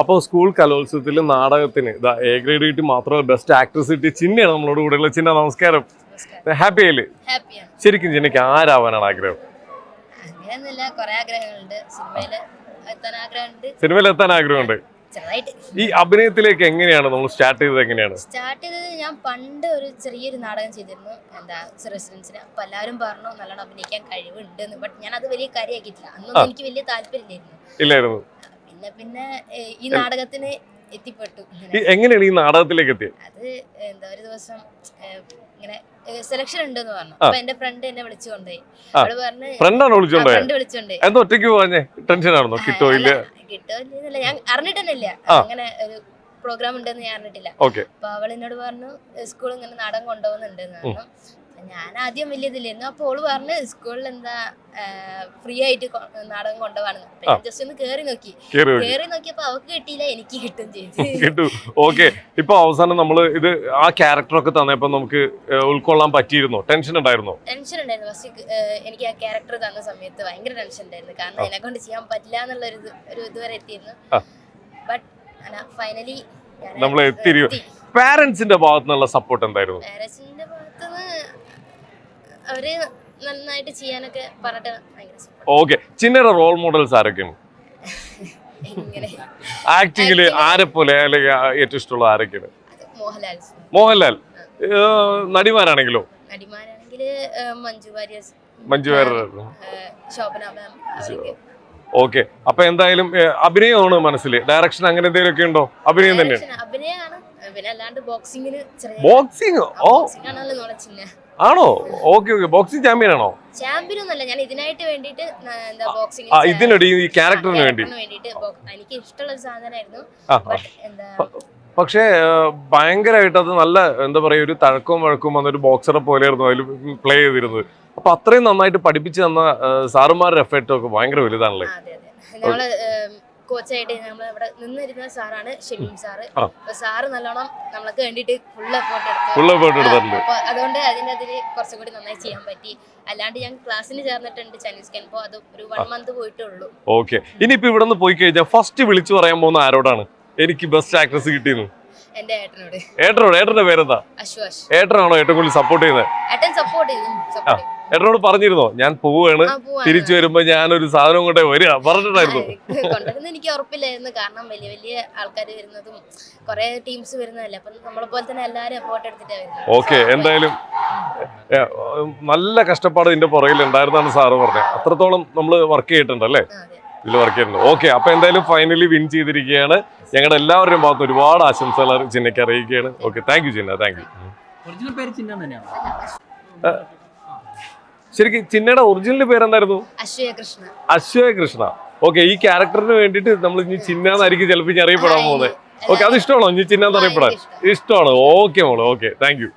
അപ്പോൾ സ്കൂൾ കലോത്സവത്തിൽ നാടകത്തിന് ഇതാ എ ഗ്രേഡ് കിട്ടി മാത്രമല്ല ബെസ്റ്റ് ആക്ട്രസ് കിട്ടി ചിന്നയാണ് നമ്മളോട് കൂടെയുള്ള ചിന്ന. നമസ്കാരം. ഹാപ്പി ആയില്ലേ ഹാപ്പിയാണ് ശരിക്കും ചിന്നയ്ക്ക് ആരാവാനാണ് ആഗ്രഹം? സിനിമയിൽ എത്താൻ ആഗ്രഹമുണ്ട്. ഈ അഭിനയത്തിലേക്ക് എങ്ങനെയാണ് നമ്മൾ സ്റ്റാർട്ട് ചെയ്തത് എങ്ങനെയാണ്? സ്റ്റാർട്ട് ചെയ്തത് ഞാൻ പണ്ട് ഒരു ചെറിയൊരു നാടകം ചെയ്തിരുന്നു. എന്താ റെസിഡൻസിന് അപ്പൊ എല്ലാവരും പറഞ്ഞു നല്ലോണം അഭിനയിക്കാൻ കഴിവുണ്ട് ബട്ട് ഞാൻ അത് വലിയ കാര്യമാക്കിയിട്ടില്ല. അന്നൊന്നും എനിക്ക് വലിയ താല്പര്യമില്ലായിരുന്നു. ഇല്ലായിരുന്നു. പിന്നെ പിന്നെ ഈ നാടകത്തിന് എത്തിപ്പെട്ടു. എങ്ങനെയാണ് ഈ നാടകത്തിലേക്ക് എത്തിയത് അത് എന്താ ഒരു ദിവസം ഇങ്ങനെ സെലക്ഷൻ ഉണ്ടെന്ന് പറഞ്ഞു. അപ്പൊ എന്റെ ഫ്രണ്ട് എന്നെ വിളിച്ചുകൊണ്ടേ അവൾ പറഞ്ഞ് ഫ്രണ്ടാണ് വിളിച്ചോണ്ടേ ഫ്രണ്ട് വിളിച്ചോണ്ടേ എന്താ ഒറ്റയ്ക്ക് പോവാഞ്ഞേ? ടെൻഷൻ ആണോ കിട്ടോ ഇല്ല? കിട്ടോ ഇല്ല ഞാൻ അറിഞ്ഞിട്ടന്നില്ല. അങ്ങനെ ഒരു പ്രോഗ്രാം ഉണ്ടെന്ന് ഞാൻ അറിഞ്ഞിട്ടില്ല. അപ്പൊ അവൾ എന്നോട് പറഞ്ഞു സ്കൂൾ ഇങ്ങനെ നടൻ കൊണ്ടുപോകുന്നുണ്ടെന്ന് പറഞ്ഞു. ഞാൻ ആദ്യം വലിയ അപ്പൊ അപ്പോൾ ഓൾ പറഞ്ഞു സ്കൂളിൽ എന്താ ഫ്രീ ആയിട്ട് നാടകം കൊണ്ടുപോകാണെന്ന് ജസ്റ്റ് ഒന്ന് കേറി നോക്കി. കേറി നോക്കി. കേറി നോക്കിയപ്പോ അവക്ക് കിട്ടിയില്ല എനിക്ക് കിട്ടും ചെയ്തു കിട്ടു. ഓക്കെ ഇപ്പൊ അവസാനം നമ്മൾ ഇത് ആ ക്യാരക്ടറൊക്കെ തന്നപ്പോ നമുക്ക് ഉൾക്കൊള്ളാൻ പറ്റിയിരുന്നോ? ടെൻഷൻ ഉണ്ടായിരുന്നോ? ടെൻഷൻ ഉണ്ടായിരുന്നു. ഫസ്റ്റ് എനിക്ക് ആ ക്യാരക്ടർ തന്ന സമയത്ത് ഭയങ്കര ടെൻഷൻ ഉണ്ടായിരുന്നു. കാരണം എന്നെ കൊണ്ട് ചെയ്യാൻ പറ്റില്ല എന്നുള്ള ഒരു ഇത് ഒരു ഇതുവരെ എത്തിയിരുന്നു. ഫൈനലി നമ്മൾ എത്തിരി പാരന്റ്സിന്റെ ഭാഗത്തു നിന്നുള്ള സപ്പോർട്ട് എന്തായിരുന്നു? പാരന്റ്സിന്റെ ഭാഗത്തുനിന്ന് അവർ നന്നായിട്ട് ചെയ്യാനൊക്കെ പറഞ്ഞിട്ട്. ഓക്കെ ചിന്നയുടെ റോൾ മോഡൽസ് ആരൊക്കെയാണ്? ഇങ്ങനെ ആക്ടിങ്ങിൽ ആരെ പോലെ അല്ലെങ്കിൽ ഏറ്റവും ഇഷ്ടമുള്ള ആരൊക്കെയാണ്? മോഹൻലാൽ മോഹൻലാൽ. നടിമാരാണെങ്കിലോ? നടിമാരാണെങ്കിൽ Manju Warrier Manju Warrier. Shobana ma'am okay. അപ്പൊ എന്തായാലും അഭിനയമാണ് മനസ്സിൽ ഡയറക്ഷൻ അങ്ങനെ എന്തെങ്കിലും ഒക്കെ ഉണ്ടോ? അഭിനയം തന്നെയാണ്. അഭിനയമാണ്. പിന്നെ അല്ലാണ്ട് ഓ. ബോക്സിംഗ് ചിഹ്ന. ആണോ? Okay okay. ബോക്സിംഗ് ചാമ്പ്യൻ ആണോ? ചാമ്പ്യൻ ഒന്നല്ല ഞാൻ ഇതിനായിട്ട് വേണ്ടിട്ട് എന്താ ബോക്സിംഗ് ആ ഇതിനടി ഈ ക്യാരക്ടറിന് വേണ്ടി. എനിക്ക് ഇഷ്ടമുള്ള ഒരു സാധനമായിരുന്നു. എന്താ പക്ഷേ ഭയങ്കരമായിട്ട് അത് നല്ല എന്താ പറയുക ഒരു തഴക്കവും വഴക്കവും വന്നൊരു ബോക്സറെ പോലെയായിരുന്നു അതിൽ പ്ലേ ചെയ്തിരുന്നത്. അപ്പൊ അത്രയും നന്നായിട്ട് പഠിപ്പിച്ചു തന്ന സാറുമാരുടെ എഫേർട്ടും ഒക്കെ ഭയങ്കര വലുതാണല്ലേ? കോച്ചായിട്ട് നമ്മൾ ഇവിടെ നിന്നിരുന്ന സാറാണ് ഷമീം സാറ്. സാറ് നല്ലോണം നമ്മൾക്ക് വേണ്ടിട്ട് ഫുൾ എഫേർട്ട് എടുത്തു അതുകൊണ്ട് അതിന്റെ അതിൽ കുറച്ചും കൂടി നന്നായി ചെയ്യാൻ പറ്റി. അല്ലാണ്ട് ഞാൻ ക്ലാസ്സിന് ചേർന്നിട്ടുണ്ട് ചൈനീസ് ക്യാൻ അത് ഒരു വൺ മന്ത് പോയിട്ടുള്ളൂ ഓക്കെ. ഇനിയിപ്പോ ഇവിടെ നിന്ന് പോയി കഴിഞ്ഞാൽ ഫസ്റ്റ് വിളിച്ചു പറയാൻ പോകുന്ന ആരോടാണ്? എനിക്ക് ബെസ്റ്റ് ആക്ട്രസ് കിട്ടിയിരുന്നു. എന്റെ ഏട്ടനോട്. ഏട്ടനോട്? ഏട്ടന്റെ പേരെന്താ? അശ്വാഷ്. ഏട്ടനാണോ ഏറ്റവും കൂടുതൽ സപ്പോർട്ട് ചെയ്യുന്നത്? ഏട്ടൻ സപ്പോർട്ട് ചെയ്തു. ഏട്ടനോട് പറഞ്ഞിരുന്നോ? ഞാൻ പോവുകയാണ്. തിരിച്ചു വരുമ്പോ ഞാനൊരു സാധനം കൊണ്ടേ വരിക. പറഞ്ഞിട്ടായിരുന്നു കൊണ്ടുവരുന്ന എനിക്ക് ഉറപ്പില്ലായിരുന്നു. കാരണം വലിയ വലിയ ആൾക്കാർ വരുന്നതും കുറെ ടീംസ് വരുന്നതല്ലേ. അപ്പൊ നമ്മളെ പോലെ തന്നെ എല്ലാരും എഫോർട്ട് എടുത്തിട്ടാ വരുന്നത്. ഓക്കെ എന്തായാലും നല്ല കഷ്ടപ്പാട് ഇതിന്റെ പുറകിൽ ഉണ്ടായിരുന്നാണ് സാറ് പറഞ്ഞത്. അത്രത്തോളം നമ്മൾ വർക്ക് ചെയ്തിട്ടുണ്ടല്ലേ ഇതിൽ വർക്ക് ചെയ്യുന്നുണ്ട് ഓക്കെ അപ്പൊ എന്തായാലും ഫൈനലി വിൻ ചെയ്തിരിക്കുകയാണ്. ഞങ്ങളുടെ എല്ലാവരുടെയും ഭാഗത്ത് ഒരുപാട് ആശംസകൾ ചിന്നയ്ക്ക് അറിയിക്കുകയാണ്. Okay thank you Chinna thank you ശരിക്കും ചിന്നയുടെ ഒറിജിനൽ പേരെന്തായിരുന്നു? അശ്വയ കൃഷ്ണ. അശ്വയ കൃഷ്ണ. ഓക്കെ ഈ ക്യാരക്ടറിന് വേണ്ടിയിട്ട് നമ്മൾ ഇനി ചിന്നാന്നായിരിക്കും ചിലപ്പോൾ ഇനി അറിയപ്പെടാൻ പോകുന്നത്. ഓക്കെ അത് ഇഷ്ടമാണോ? ഇനി ചിന്നാന്ന് അറിയപ്പെടാൻ? ഇഷ്ടമാണ്. ഓക്കെ മോൾ ഓക്കെ താങ്ക് യു